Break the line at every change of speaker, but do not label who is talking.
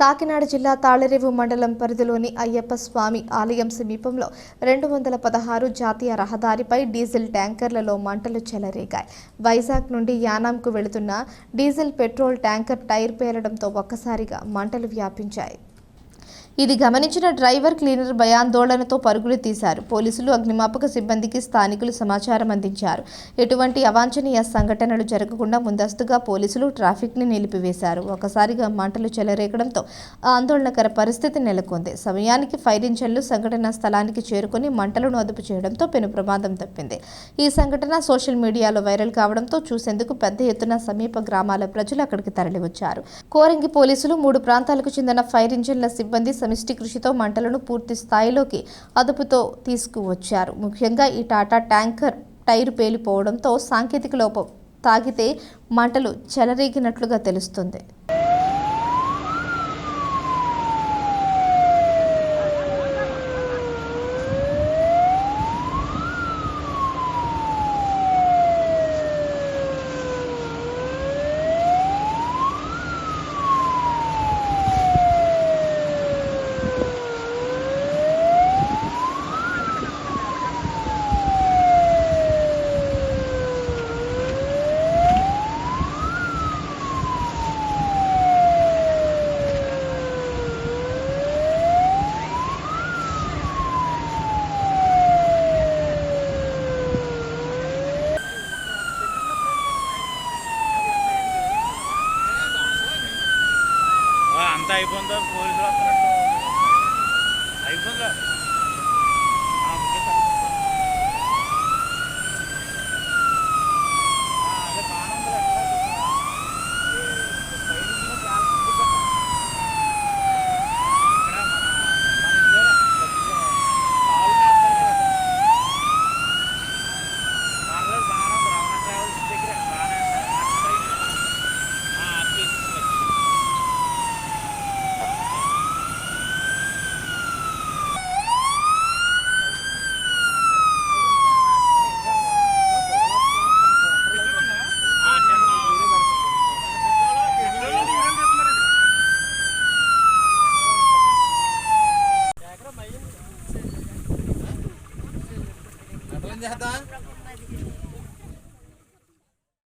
కాకినాడ జిల్లా తాళరేవు మండలం పరిధిలోని అయ్యప్ప స్వామి ఆలయం సమీపంలో రెండు వందల పదహారు జాతీయ రహదారిపై డీజిల్ ట్యాంకర్లలో మంటలు చెలరేగాయి. వైజాగ్ నుండి యానాంకు వెళుతున్న డీజిల్ పెట్రోల్ ట్యాంకర్ టైర్ పేలడంతో ఒక్కసారిగా మంటలు వ్యాపించాయి. ఇది గమనించిన డ్రైవర్ క్లీనర్ భయాందోళనతో పరుగులు తీశారు. పోలీసులు అగ్నిమాపక సిబ్బందికి స్థానికులు సమాచారం అందించారు. ఎటువంటి అవాంఛనీయ సంఘటనలు జరగకుండా ముందస్తుగా పోలీసులు ట్రాఫిక్ని నిలిపివేశారు. ఒకసారిగా మంటలు చెలరేగడంతో ఆందోళనకర పరిస్థితి నెలకొంది. సమయానికి ఫైర్ ఇంజన్లు సంఘటనా స్థలానికి చేరుకుని మంటలను అదుపు చేయడంతో పెను ప్రమాదం తప్పింది. ఈ సంఘటన సోషల్ మీడియాలో వైరల్ కావడంతో చూసేందుకు పెద్ద ఎత్తున సమీప గ్రామాల ప్రజలు అక్కడికి తరలివచ్చారు. కోరంగి పోలీసులు మూడు ప్రాంతాలకు చెందిన ఫైర్ ఇంజన్ల సిబ్బంది సమిష్టి కృషితో మంటలను పూర్తి స్థాయిలోకి అదుపుతో తీసుకువచ్చారు. ముఖ్యంగా ఈ టాటా ట్యాంకర్ టైరు పేలిపోవడంతో సాంకేతిక లోపం తాగితే మంటలు చెలరేగినట్లుగా తెలుస్తుంది.
అంతా అయిపోయిందా పోలీసులు వస్తున్నట్టు. అయిపోయిందా? عندي حدا